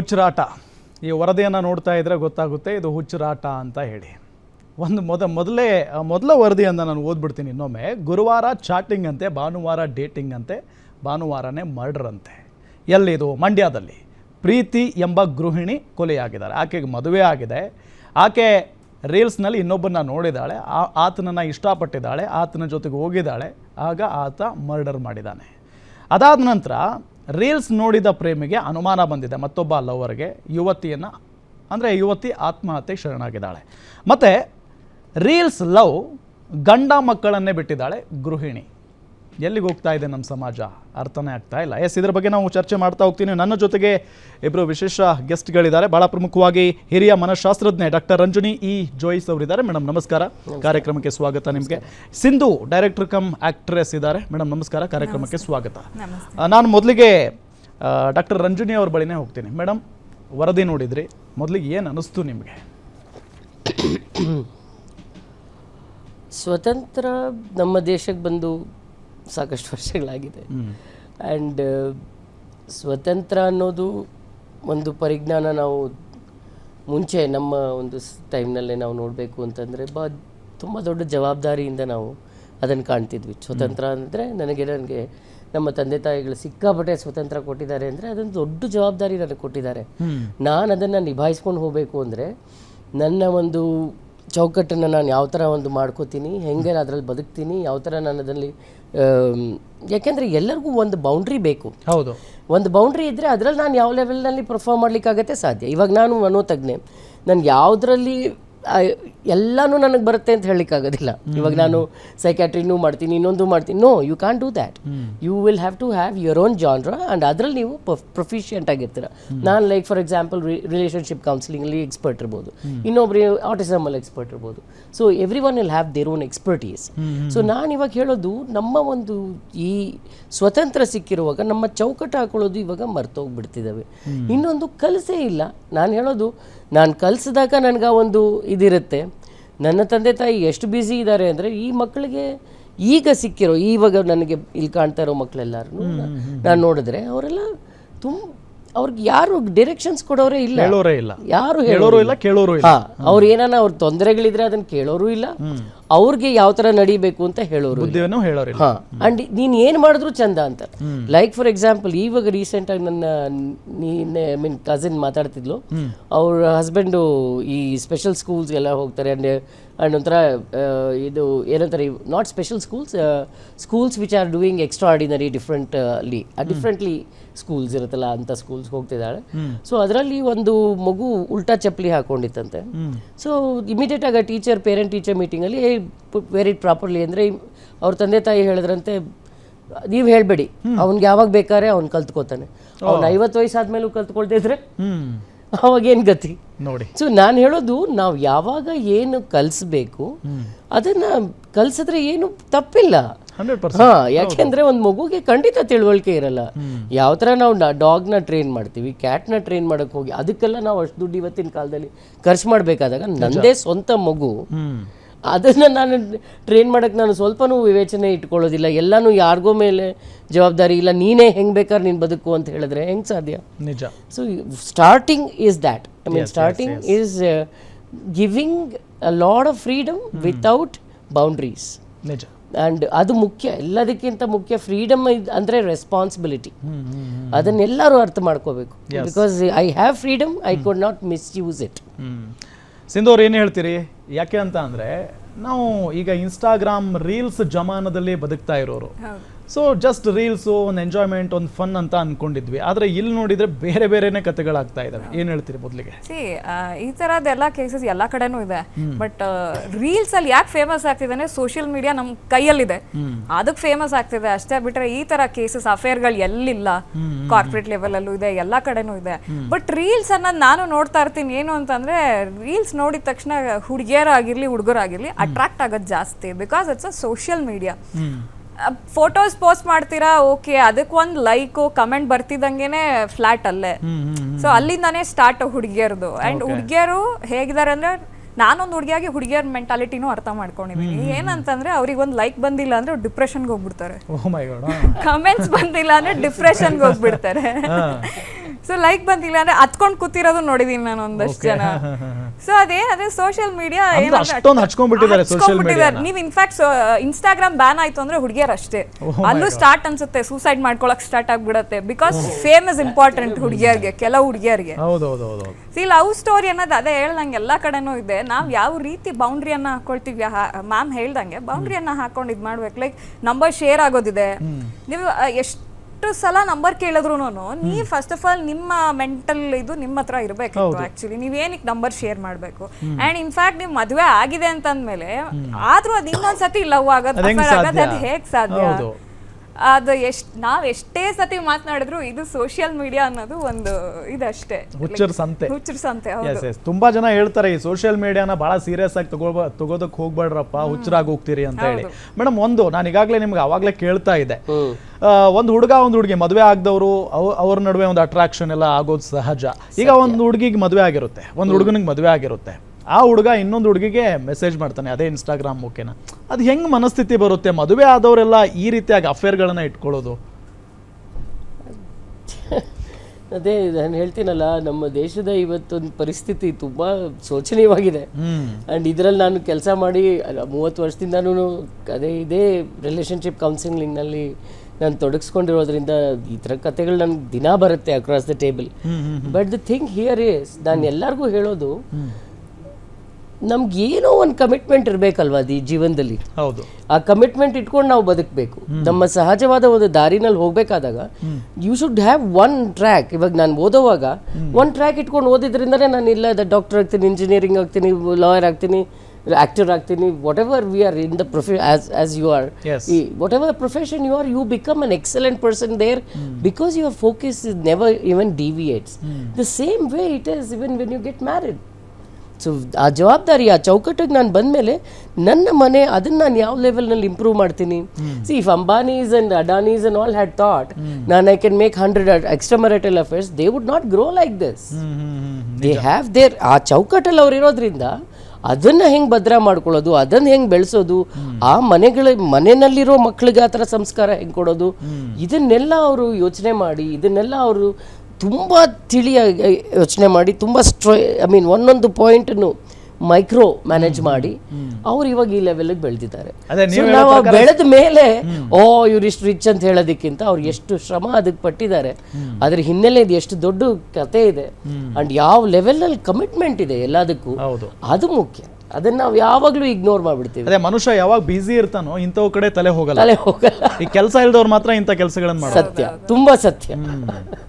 ಹುಚ್ಚರಾಟ. ಈ ವರದಿಯನ್ನು ನೋಡ್ತಾ ಇದ್ರೆ ಗೊತ್ತಾಗುತ್ತೆ ಇದು ಹುಚ್ಚರಾಟ ಅಂತ ಹೇಳಿ. ಒಂದು ಮೊದ ಮೊದಲೇ, ಮೊದಲ ವರದಿಯನ್ನು ನಾನು ಓದ್ಬಿಡ್ತೀನಿ ಇನ್ನೊಮ್ಮೆ. ಗುರುವಾರ ಚಾಟಿಂಗ್ ಅಂತೆ, ಭಾನುವಾರ ಡೇಟಿಂಗ್ ಅಂತೆ, ಭಾನುವಾರನೇ ಮರ್ಡರ್ ಅಂತೆ. ಎಲ್ಲಿದು? ಮಂಡ್ಯದಲ್ಲಿ. ಪ್ರೀತಿ ಎಂಬ ಗೃಹಿಣಿ ಕೊಲೆಯಾಗಿದ್ದಾರೆ. ಆಕೆಗೆ ಮದುವೆ ಆಗಿದೆ. ಆಕೆ ರೀಲ್ಸ್ನಲ್ಲಿ ಇನ್ನೊಬ್ಬನ ನೋಡಿದ್ದಾಳೆ ಆ, ಆತನನ್ನು ಇಷ್ಟಪಟ್ಟಿದ್ದಾಳೆ. ಆತನ ಜೊತೆಗೆ ಹೋಗಿದ್ದಾಳೆ. ಆಗ ಆತ ಮರ್ಡರ್ ಮಾಡಿದ್ದಾನೆ. ಅದಾದ ನಂತರ ರೀಲ್ಸ್ ನೋಡಿದ ಪ್ರೇಮಿಗೆ ಅನುಮಾನ ಬಂದಿದೆ. ಮತ್ತೊಬ್ಬ ಲವರ್ಗೆ ಯುವತಿಯನ್ನು, ಅಂದರೆ ಯುವತಿ ಆತ್ಮಹತ್ಯೆ ಶರಣಾಗಿದ್ದಾಳೆ. ಮತ್ತು ರೀಲ್ಸ್ ಲವ್ ಗಂಡ ಮಕ್ಕಳನ್ನೇ ಬಿಟ್ಟಿದ್ದಾಳೆ ಗೃಹಿಣಿ. ಎಲ್ಲಿಗೆ ಹೋಗ್ತಾ ಇದೆ ನಮ್ಮ ಸಮಾಜ? ಅರ್ಥನೇ ಆಗ್ತಾ ಇಲ್ಲ. ಎಸ್ ಇದ್ರ ಬಗ್ಗೆ ನಾವು ಚರ್ಚೆ ಮಾಡ್ತಾ ಹೋಗ್ತೀನಿ. ನನ್ನ ಜೊತೆಗೆ ಇಬ್ಬರು ವಿಶೇಷ ಗೆಸ್ಟ್ಗಳಿದ್ದಾರೆ. ಭಾಳ ಪ್ರಮುಖವಾಗಿ ಹಿರಿಯ ಮನಃಶಾಸ್ತ್ರಜ್ಞೆ ಡಾಕ್ಟರ್ ರಂಜನಿ ಇ. ಜೋಯಿಸ್ ಅವರಿದ್ದಾರೆ. ಮೇಡಮ್ ನಮಸ್ಕಾರ. ಕಾರ್ಯಕ್ರಮಕ್ಕೆ ಸ್ವಾಗತ ನಿಮಗೆ. ಸಿಂಧು ಡೈರೆಕ್ಟರ್ ಕಮ್ ಆಕ್ಟ್ರೆಸ್ ಇದ್ದಾರೆ. ಮೇಡಮ್ ನಮಸ್ಕಾರ. ಕಾರ್ಯಕ್ರಮಕ್ಕೆ ಸ್ವಾಗತ. ನಾನು ಮೊದಲಿಗೆ ಡಾಕ್ಟರ್ ರಂಜನಿ ಅವ್ರ ಬಳಿನೇ ಹೋಗ್ತೀನಿ. ಮೇಡಮ್ ವರದಿ ನೋಡಿದ್ರಿ. ಮೊದಲಿಗೆ ಏನು ಅನ್ನಿಸ್ತು ನಿಮಗೆ? ಸ್ವತಂತ್ರ ನಮ್ಮ ದೇಶಕ್ಕೆ ಬಂದು ಸಾಕಷ್ಟು ವರ್ಷಗಳಾಗಿದೆ. ಆ್ಯಂಡ್ ಸ್ವತಂತ್ರ ಅನ್ನೋದು ಒಂದು ಪರಿಜ್ಞಾನ ನಾವು ಮುಂಚೆ ನಮ್ಮ ಒಂದು ಟೈಮ್ನಲ್ಲೇ ನಾವು ನೋಡಬೇಕು ಅಂತಂದರೆ ಬ ತುಂಬ ದೊಡ್ಡ ಜವಾಬ್ದಾರಿಯಿಂದ ನಾವು ಅದನ್ನು ಕಾಣ್ತಿದ್ವಿ. ಸ್ವತಂತ್ರ ಅಂದರೆ ನನಗೆ ನನಗೆ ನಮ್ಮ ತಂದೆ ತಾಯಿಗಳು ಸಿಕ್ಕಾಪಟ್ಟೆ ಸ್ವತಂತ್ರ ಕೊಟ್ಟಿದ್ದಾರೆ ಅಂದರೆ ಅದೊಂದು ದೊಡ್ಡ ಜವಾಬ್ದಾರಿ ನನಗೆ ಕೊಟ್ಟಿದ್ದಾರೆ. ನಾನು ಅದನ್ನು ನಿಭಾಯಿಸ್ಕೊಂಡು ಹೋಗಬೇಕು ಅಂದರೆ ನನ್ನ ಒಂದು ಚೌಕಟ್ಟನ್ನು ನಾನು ಯಾವ ಥರ ಒಂದು ಮಾಡ್ಕೋತೀನಿ ಹೆಂಗೆ ಅದರಲ್ಲಿ ಬದುಕ್ತೀನಿ ಯಾವ ಥರ ನಾನು ಅದರಲ್ಲಿ ಯಾಕೆಂದರೆ ಎಲ್ಲರಿಗೂ ಒಂದು ಬೌಂಡ್ರಿ ಬೇಕು. ಹೌದು. ಒಂದು ಬೌಂಡ್ರಿ ಇದ್ದರೆ ಅದರಲ್ಲಿ ನಾನು ಯಾವ ಲೆವೆಲ್ನಲ್ಲಿ ಪರ್ಫಾರ್ಮ್ ಮಾಡಲಿಕ್ಕಾಗತ್ತೆ ಸಾಧ್ಯ. ಇವಾಗ ನಾನು ಮನೋತಜ್ಞೆ. ನನಗೆ ಯಾವುದರಲ್ಲಿ ಎಲ್ಲನೂ ನನಗೆ ಬರುತ್ತೆ ಅಂತ ಹೇಳಲಿಕ್ಕಾಗೋದಿಲ್ಲ. ಇವಾಗ ನಾನು ಸೈಕ್ಯಾಟ್ರಿನೂ ಮಾಡ್ತೀನಿ ಇನ್ನೊಂದು ಮಾಡ್ತೀನಿ. No you can do that you will have to have your own genre and ಅದರಲ್ಲಿ ನೀವು ಪ್ರೊಫಿಷಿಯಂಟ್ ಆಗಿರ್ತೀರ. ನಾನು ಲೈಕ್ ಫಾರ್ ಎಕ್ಸಾಂಪಲ್ ರಿಲೇಷನ್ಶಿಪ್ ಕೌನ್ಸಿಲಿಂಗಲ್ಲಿ ಎಕ್ಸ್ಪರ್ಟ್ ಇರ್ಬೋದು. ಇನ್ನೊಬ್ರು ಆಟಿಸಮಲ್ಲಿ ಎಕ್ಸ್ಪರ್ಟ್ ಇರ್ಬೋದು. So every one will have their own expertise so ನಾನು ಇವಾಗ ಹೇಳೋದು ನಮ್ಮ ಒಂದು ಈ ಸ್ವತಂತ್ರ ಸಿಕ್ಕಿರುವಾಗ ನಮ್ಮ ಚೌಕಟ್ಟು ಹಾಕೊಳ್ಳೋದು ಇವಾಗ ಮರ್ತೋಗ್ಬಿಡ್ತಿದ್ದಾವೆ ಇನ್ನೊಂದು ಕಲಸೇ ಇಲ್ಲ. ನಾನು ಹೇಳೋದು ನಾನು ಕಲಿಸಿದಾಗ ನನಗೆ ಒಂದು ಇದಿರುತ್ತೆ. ನನ್ನ ತಂದೆ ತಾಯಿ ಎಷ್ಟು ಬ್ಯುಸಿ ಇದ್ದಾರೆ ಅಂದರೆ ಈ ಮಕ್ಕಳಿಗೆ ಈಗ ಸಿಕ್ಕಿರೋ ಈವಾಗ ನನಗೆ ಇಲ್ಲಿ ಕಾಣ್ತಾ ಇರೋ ಮಕ್ಕಳೆಲ್ಲರೂ. ನಾನು ನೋಡಿದ್ರೆ ಅವರೆಲ್ಲ ತುಂಬ ಅವ್ರಿಗೆ ಯಾರು ಡೈರೆಕ್ಷನ್ಸ್ ಕೊಡೋರೇ ಇಲ್ಲ. ಹೇಳೋರೇ ಇಲ್ಲ. ಯಾರು ಹೇಳೋರು ಇಲ್ಲ ಕೇಳೋರು ಇಲ್ಲ. ಅವ್ರು ಏನಾನ ಅವ್ರ ತೊಂದರೆಗಳಿದ್ರೆ ಅದನ್ನ ಕೇಳೋರು ಇಲ್ಲ. ಅವ್ರಿಗೆ ಯಾವ ತರ ನಡಿಬೇಕು ಅಂತ ಹೇಳೋರು ಹೇಳೋರಿಲ್ಲ ಹಾ. ಅಂಡ್ ನೀನ್ ಏನ್ ಮಾಡಿದ್ರು ಚಂದ ಅಂತ. ಲೈಕ್ ಫಾರ್ ಎಕ್ಸಾಂಪಲ್ ಇವಾಗ ರೀಸೆಂಟ್ ಆಗಿ ನನ್ನ ನೀನೆ ಐ ಮೀನ್ ಕಸಿನ್ ಮಾತಾಡ್ತಿದ್ಲು. ಅವ್ರ ಹಸ್ಬೆಂಡು ಈ ಸ್ಪೆಷಲ್ ಸ್ಕೂಲ್ಸ್ ಎಲ್ಲ ಹೋಗ್ತಾರೆ. ಅಂಡ್ ಅಂಡ್ ಒಂಥರ ಇದು ಏನಂತಾರೆ not special schools schools which are doing extraordinary different ಅಲ್ಲಿ ಡಿಫ್ರೆಂಟ್ಲಿ ಸ್ಕೂಲ್ಸ್ ಇರುತ್ತಲ್ಲ ಅಂತ ಸ್ಕೂಲ್ಸ್ ಹೋಗ್ತಿದ್ದಾಳೆ. ಸೊ ಅದರಲ್ಲಿ ಒಂದು ಮಗು ಉಲ್ಟಾ ಚಪ್ಪಲಿ ಹಾಕೊಂಡಿತ್ತಂತೆ. ಸೊ ಇಮಿಡಿಯೇಟ್ ಆಗಿ ಟೀಚರ್ ಪೇರೆಂಟ್ ಟೀಚರ್ ಮೀಟಿಂಗಲ್ಲಿ ವೆರಿ ಪ್ರಾಪರ್ಲಿ ಅಂದರೆ ಅವ್ರ ತಂದೆ ತಾಯಿ ಹೇಳಿದ್ರಂತೆ ನೀವು ಹೇಳಬೇಡಿ. ಅವ್ನಿಗೆ ಯಾವಾಗ ಬೇಕಾದ್ರೆ ಅವ್ನು ಕಲ್ತ್ಕೋತಾನೆ. ಅವ್ನು ಐವತ್ತು ವಯಸ್ಸಾದ್ಮೇಲೂ ಕಲ್ತ್ಕೊಳ್ತಾ ಇದ್ರೆ ಅವಾಗೇನು ಗತಿ? ನೋಡಿ. ಸೊ ನಾನು ಹೇಳೋದು ನಾವು ಯಾವಾಗ ಏನು ಕಲಿಸ್ಬೇಕು ಅದನ್ನ ಕಲ್ಸಿದ್ರೆ ಏನು ತಪ್ಪಿಲ್ಲ. ಹಾ ಯಾಕೆಂದ್ರೆ ಒಂದು ಮಗುಗೆ ಖಂಡಿತ ತಿಳುವಳಿಕೆ ಇರಲ್ಲ. ಯಾವ ಥರ ನಾವು ಡಾಗ್ನ ಟ್ರೈನ್ ಮಾಡ್ತೀವಿ ಕ್ಯಾಟ್ನ ಟ್ರೈನ್ ಮಾಡಕ್ ಹೋಗಿ ಅದಕ್ಕೆಲ್ಲ ನಾವು ಅಷ್ಟು ದುಡ್ಡು ಇವತ್ತಿನ ಕಾಲದಲ್ಲಿ ಖರ್ಚು ಮಾಡಬೇಕಾದಾಗ ನಂದೇ ಸ್ವಂತ ಮಗು ಅದನ್ನ ನಾನು ಟ್ರೈನ್ ಮಾಡೋಕ್ಕೆ ನಾನು ಸ್ವಲ್ಪನೂ ವಿವೇಚನೆ ಇಟ್ಕೊಳ್ಳೋದಿಲ್ಲ. ಎಲ್ಲನೂ ಯಾರಿಗೋ ಮೇಲೆ ಜವಾಬ್ದಾರಿ ಇಲ್ಲ. ನೀನೇ ಹೆಂಗೆ ಬೇಕಾದ್ರೆ ನೀನು ಬದುಕು ಅಂತ ಹೇಳಿದ್ರೆ ಹೆಂಗೆ ಸಾಧ್ಯ? ನಿಜ. So starting is that I mean starting is giving a lot of freedom without boundaries ನಿಜ. ಆ್ಯಂಡ್ ಅದು ಮುಖ್ಯ. ಎಲ್ಲದಕ್ಕಿಂತ ಮುಖ್ಯ ಫ್ರೀಡಮ್ ಅಂದರೆ ರೆಸ್ಪಾನ್ಸಿಬಿಲಿಟಿ ಅದನ್ನೆಲ್ಲರೂ ಅರ್ಥ ಮಾಡ್ಕೋಬೇಕು. Because I have freedom I could not misuse it Sindhu ಅವ್ರು ಏನು ಹೇಳ್ತೀರಿ? ಯಾಕೆ ಅಂತ ಅಂದರೆ ನಾವು ಈಗ ಇನ್ಸ್ಟಾಗ್ರಾಮ್ ರೀಲ್ಸ್ ಜಮಾನದಲ್ಲಿ ಬದುಕ್ತಾ ಇರೋರು. ಸೊ ಜಸ್ಟ್ ರೀಲ್ಸು ಒಂದು ಎಂಜಾಯ್ಮೆಂಟ್ ಒಂದು ಫನ್ ಅಂತ ಅನ್ಕೊಂಡಿದ್ವಿ. ಆದ್ರೆ ಇಲ್ಲಿ ನೋಡಿದ್ರೆ ಬೇರೆ ಬೇರೆನೇ ಕಥೆಗಳಾಗ್ತಾ ಇದಾವೆ. ಏನು ಹೇಳ್ತೀರಿ ಮೊದಲಿಗೆ? ಸಿ ಈ ತರದೆಲ್ಲ ಕೇಸಸ್ ಎಲ್ಲ ಕಡೆನೂ ಇದೆ. ಬಟ್ ರೀಲ್ಸಲ್ಲಿ ಯಾಕೆ ಫೇಮಸ್ ಆಗ್ತಿದೆ ಅಂದ್ರೆ ಸೋಷಿಯಲ್ ಮೀಡಿಯಾ ನಮ್ಮ ಕೈಯಲ್ಲಿದೆ ಅದಕ್ಕೆ ಫೇಮಸ್ ಆಗ್ತಿದೆ ಅಷ್ಟೇ. ಬಿಟ್ರೆ ಈ ತರ ಕೇಸಸ್ ಅಫೇರ್ಗಳು ಎಲ್ಲಿಲ್ಲ? ಕಾರ್ಪೊರೇಟ್ ಲೆವೆಲಲ್ಲೂ ಇದೆ ಎಲ್ಲ ಕಡೆನೂ ಇದೆ. ಬಟ್ ರೀಲ್ಸ್ ಅನ್ನೋದು ನಾನು ನೋಡ್ತಾ ಇರ್ತೀನಿ. ಏನು ಅಂತಂದ್ರೆ ರೀಲ್ಸ್ ನೋಡಿದ ತಕ್ಷಣ ಹುಡುಗಿಯರಾಗಿರ್ಲಿ ಹುಡುಗರಾಗಿರ್ಲಿ ಅಟ್ರಾಕ್ಟ್ ಆಗೋದು ಜಾಸ್ತಿ. Because it's a social media photos post ಮಾಡ್ತೀರಾ? ಓಕೆ ಅದಕ್ಕೆ ಒಂದು ಲೈಕು ಕಮೆಂಟ್ ಬರ್ತಿದ್ದಂಗೆನೆ ಫ್ಲಾಟ್ ಅಲ್ಲೇ. ಸೊ ಅಲ್ಲಿಂದಾನೇ ಸ್ಟಾರ್ಟ್ ಹುಡುಗಿಯರ್ದು. ಅಂಡ್ ಹುಡುಗಿಯರು ಹೇಗಿದ್ದಾರೆ ಅಂದ್ರೆ ನಾನೊಂದು ಹುಡುಗಿಯಾಗಿ ಹುಡುಗಿಯರ್ ಮೆಂಟಾಲಿಟಿನೂ ಅರ್ಥ ಮಾಡ್ಕೊಂಡಿದ್ದೀನಿ ಏನಂತಂದ್ರೆ ಅವ್ರಿಗೆ ಒಂದು ಲೈಕ್ ಬಂದಿಲ್ಲ ಅಂದ್ರೆ ಡಿಪ್ರೆಷನ್ಗೆ ಹೋಗ್ಬಿಡ್ತಾರೆ. ಕಮೆಂಟ್ಸ್ ಬಂದಿಲ್ಲ ಅಂದ್ರೆ ಡಿಪ್ರೆಷನ್ಗೆ ಹೋಗ್ಬಿಡ್ತಾರೆ. ಸೊ ಲೈಕ್ ಬಂದಿಲ್ಲ ಅಂದ್ರೆ ಹತ್ಕೊಂಡ್ ಕೂತಿರೋದು ನೋಡಿದೀನಿ ನಾನು ಒಂದಷ್ಟು ಜನ. ಸೊ ಅದೇನಂದ್ರೆ ಸೋಷಿಯಲ್ ಮೀಡಿಯಾ ಅಷ್ಟೊಂದು ಹಚ್ಕೊಂಡ್ಬಿಟ್ಟಿದ್ದಾರೆ. ನೀವ್ ಇನ್ಫ್ಯಾಕ್ಟ್ ಇನ್ಸ್ಟಾಗ್ರಾಮ್ ಬ್ಯಾನ್ ಆಯ್ತು ಅಂದ್ರೆ ಹುಡುಗಿಯರ್ ಅಷ್ಟೇ. ಅಲ್ಲೂ ಸ್ಟಾರ್ಟ್ ಅನ್ಸುತ್ತೆ ಸೂಸೈಡ್ ಮಾಡ್ಕೊಳಕ್ ಸ್ಟಾರ್ಟ್ ಆಗ್ಬಿಡತ್ತೆ. ಬಿಕಾಸ್ ಫೇಮ್ ಇಸ್ ಇಂಪಾರ್ಟೆಂಟ್ ಹುಡುಗಿಯರ್ಗೆ ಕೆಲವು ಹುಡುಗಿಯರ್ಗೆ. ಸಿ ಲವ್ ಸ್ಟೋರಿ ಅನ್ನೋದು ಅದೇ ಹೇಳ್ದಂಗೆ ಎಲ್ಲಾ ಕಡೆನೂ ಇದೆ. ನಾವು ಯಾವ ರೀತಿ ಬೌಂಡ್ರಿಯನ್ನ ಹಾಕೊಳ್ತೀವಿ ಮ್ಯಾಮ್ ಹೇಳ್ದಂಗೆ ಬೌಂಡ್ರಿಯನ್ನ ಹಾಕೊಂಡು ಇದ್ ಮಾಡ್ಬೇಕು. ಲೈಕ್ ನಂಬರ್ ಶೇರ್ ಆಗೋದಿದೆ. ನೀವು ಆ, ಎಷ್ಟು ಸಲ ನಂಬರ್ ಕೇಳಿದ್ರು ನೀವು ಫಸ್ಟ್ ಆಫ್ ಆಲ್ ನಿಮ್ಮ ಮೆಂಟಲ್ ಇದು ನಿಮ್ಮ ಹತ್ರ ಇರಬೇಕಿತ್ತು ಆಕ್ಚುಲಿ ನೀವು ಏನಕ್ಕೆ ನಂಬರ್ ಶೇರ್ ಮಾಡಬೇಕು? ಅಂಡ್ ಇನ್ಫ್ಯಾಕ್ಟ್ ನೀವು ಮದುವೆ ಆಗಿದೆ ಅಂತಂದ್ಮೇಲೆ ಆದ್ರೂ ಅದು ಇನ್ನೊಂದ್ಸತಿ ಲವ್ ಆಗೋದು ಅದ್ ಹೆಂಗ್ ಆಗೋದು ಸಾಧ್ಯ? ಅದು ಹೇಗ್ ಸಾಧ್ಯ. ಅದು ಎಷ್ಟ್ ನಾವ್ ಎಷ್ಟೇ ಸತಿ ಮಾತನಾಡಿದ್ರು ಇದು ಸೋಷಿಯಲ್ ಮೀಡಿಯಾ ಅನ್ನೋದು ಒಂದು ಇದಷ್ಟೇ. ಹುಚ್ಚರ ಸಂತೆ. ಹುಚ್ಚರ ಸಂತೆ ಹೌದು. ಎಸ್ ಎಸ್ ತುಂಬಾ ಜನ ಹೇಳ್ತಾರೆ ಈ ಸೋಷಿಯಲ್ ಮೀಡಿಯಾನ ಬಹಳ ಸೀರಿಯಸ್ ಆಗಿ ತಗೋ ತಗೋದಕ್ ಹೋಗ್ಬೇಡ್ರಪ್ಪ ಹುಚ್ಚರಾಗಿ ಹೋಗ್ತೀರಿ ಅಂತ ಹೇಳಿ. ಮೇಡಮ್ ಒಂದು ನಾನು ಈಗಾಗಲೇ ನಿಮ್ಗೆ ಅವಾಗಲೇ ಕೇಳ್ತಾ ಇದ್ದೆ. ಆ, ಒಂದು ಹುಡುಗ ಒಂದು ಹುಡುಗಿ ಮದುವೆ ಆಗದವರು ಅವ್ರ ನಡುವೆ ಒಂದು ಅಟ್ರಾಕ್ಷನ್ ಎಲ್ಲ ಆಗೋದು ಸಹಜ. ಈಗ ಒಂದು ಹುಡುಗಿಗೆ ಮದುವೆ ಆಗಿರುತ್ತೆ. ಒಂದು ಹುಡುಗನಿಗೆ ಮದುವೆ ಆಗಿರುತ್ತೆ. ಆ ಹುಡುಗ ಇನ್ನೊಂದು ಹುಡುಗಿಗೆ ಮೆಸೇಜ್ ಮಾಡ್ತಾನೆ ಅದೇ ಇನ್ಸ್ಟಾಗ್ರಾಮ್ ಮುಖೇನ ಅದು ಹೆಂಗ್ ಮನಸ್ಥಿತಿ ಬರುತ್ತೆ? ಮದುವೆ ಆದವರೆಲ್ಲ ಈ ರೀತಿಯಾಗಿ ಅಫೇರ್ಗಳನ್ನ ಇಟ್ಕೊಳ್ಳೋದು. ಅದೇ ನಾನು ಹೇಳ್ತೀನಲ್ಲ ನಮ್ಮ ದೇಶದ ಇವತ್ತೊಂದು ಪರಿಸ್ಥಿತಿ ತುಂಬ ಶೋಚನೀಯವಾಗಿದೆ. ಆ್ಯಂಡ್ ಇದರಲ್ಲಿ ನಾನು ಕೆಲಸ ಮಾಡಿ ಮೂವತ್ತು ವರ್ಷದಿಂದನೂ ಅದೇ ಇದೇ ರಿಲೇಷನ್ಶಿಪ್ ಕೌನ್ಸಿಲಿಂಗ್ನಲ್ಲಿ ನಾನು ತೊಡಗಿಸ್ಕೊಂಡಿರೋದ್ರಿಂದ ಈ ಥರ ಕಥೆಗಳು ನನಗೆ ದಿನ ಬರುತ್ತೆ across the table but the thing here is ನಾನು ಎಲ್ಲರಿಗೂ ಹೇಳೋದು ನಮ್ಗೆ ಏನೋ ಒಂದು ಕಮಿಟ್ಮೆಂಟ್ ಇರಬೇಕಲ್ವಾ ಅದು ಈ ಜೀವನದಲ್ಲಿ? ಹೌದು. ಆ ಕಮಿಟ್ಮೆಂಟ್ ಇಟ್ಕೊಂಡು ನಾವು ಬದುಕಬೇಕು. ನಮ್ಮ ಸಹಜವಾದ ಒಂದು ದಾರಿನಲ್ಲಿ ಹೋಗಬೇಕಾದಾಗ you should have one track ಇವಾಗ ನಾನು ಓದೋವಾಗ ಒನ್ ಟ್ರ್ಯಾಕ್ ಇಟ್ಕೊಂಡು ಓದಿದ್ರಿಂದನೇ ನಾನು ಇಲ್ಲ ಡಾಕ್ಟರ್ ಆಗ್ತೀನಿ ಇಂಜಿನಿಯರಿಂಗ್ ಆಗ್ತೀನಿ ಲಾಯರ್ ಆಗ್ತೀನಿ ಆಕ್ಟರ್ ಆಗ್ತೀನಿ whatever we are in the profession as as you are ಈ whatever profession you are you become an excellent person there because your focus is never even deviates the same way it is even when you get married so ಆ ಜವಾಬ್ದಾರಿ ಆ ಚೌಕಟ್ಟಿಗೆ ನಾನು ಬಂದಮೇಲೆ ನನ್ನ ಮನೆ ಅದನ್ನ ನಾನು ಯಾವ ಲೆವೆಲ್ನಲ್ಲಿ ಇಂಪ್ರೂವ್ ಮಾಡ್ತೀನಿ? See if Ambanis and Adanis and all had thought ನಾನು I can make hundred extra affairs they would not grow like this they have their ಆ ಚೌಕಟ್ಟಲ್ಲಿ ಅವ್ರು ಇರೋದ್ರಿಂದ ಅದನ್ನ ಹೆಂಗ್ ಭದ್ರ ಮಾಡ್ಕೊಳ್ಳೋದು ಅದನ್ನ ಹೆಂಗ್ ಬೆಳೆಸೋದು ಆ ಮನೆಗಳ ಮನೆಯಲ್ಲಿರೋ ಮಕ್ಳಿಗೆ ಆ ಥರ ಸಂಸ್ಕಾರ ಹೆಂಗ್ ಕೊಡೋದು ಇದನ್ನೆಲ್ಲ ಅವರು ಯೋಚನೆ ಮಾಡಿ ಇದನ್ನೆಲ್ಲ ಅವರು ತುಂಬ ತಿಳಿಯ ಯೋಚನೆ ಮಾಡಿ ತುಂಬ ಸ್ಟ್ರೈ ಐ ಮೀನ್ ಒಂದೊಂದು ಪಾಯಿಂಟನ್ನು ಮೈಕ್ರೋ ಮ್ಯಾನೇಜ್ ಮಾಡಿ ಅವ್ರು ಇವಾಗ ಈ ಲೆವೆಲ್ಗೆ ಬೆಳೆದಿದ್ದಾರೆ. ನೀವು ಬೆಳೆದ ಮೇಲೆ ಓ ಇವ್ರು ಇಷ್ಟು ರಿಚ್ ಅಂತ ಹೇಳೋದಕ್ಕಿಂತ ಅವ್ರು ಎಷ್ಟು ಶ್ರಮ ಅದಕ್ಕೆ ಪಟ್ಟಿದ್ದಾರೆ. ಅದ್ರ ಹಿನ್ನೆಲೆ ಇದು ಎಷ್ಟು ದೊಡ್ಡ ಕತೆ ಇದೆ. ಅಂಡ್ ಯಾವ ಲೆವೆಲ್ನಲ್ಲಿ ಕಮಿಟ್ಮೆಂಟ್ ಇದೆ ಎಲ್ಲದಕ್ಕೂ ಅದು ಮುಖ್ಯ. ಅದನ್ನ ನಾವು ಯಾವಾಗಲೂ ಇಗ್ನೋರ್ ಮಾಡ್ಬಿಡ್ತೀವಿ. ಅದೇ ಮನುಷ್ಯ ಯಾವಾಗ ಬಿಸಿ ಇರ್ತಾನೋ ಇಂಥವ್ ಕಡೆ ತಲೆ ಹೋಗಲ್ಲ. ತಲೆ ಹೋಗಲ್ಲ. ಈ ಕೆಲಸ ಇಲ್ದವ್ರು ಮಾತ್ರ ಇಂಥ ಕೆಲಸಗಳನ್ನ ಸತ್ಯ. ತುಂಬಾ ಸತ್ಯ.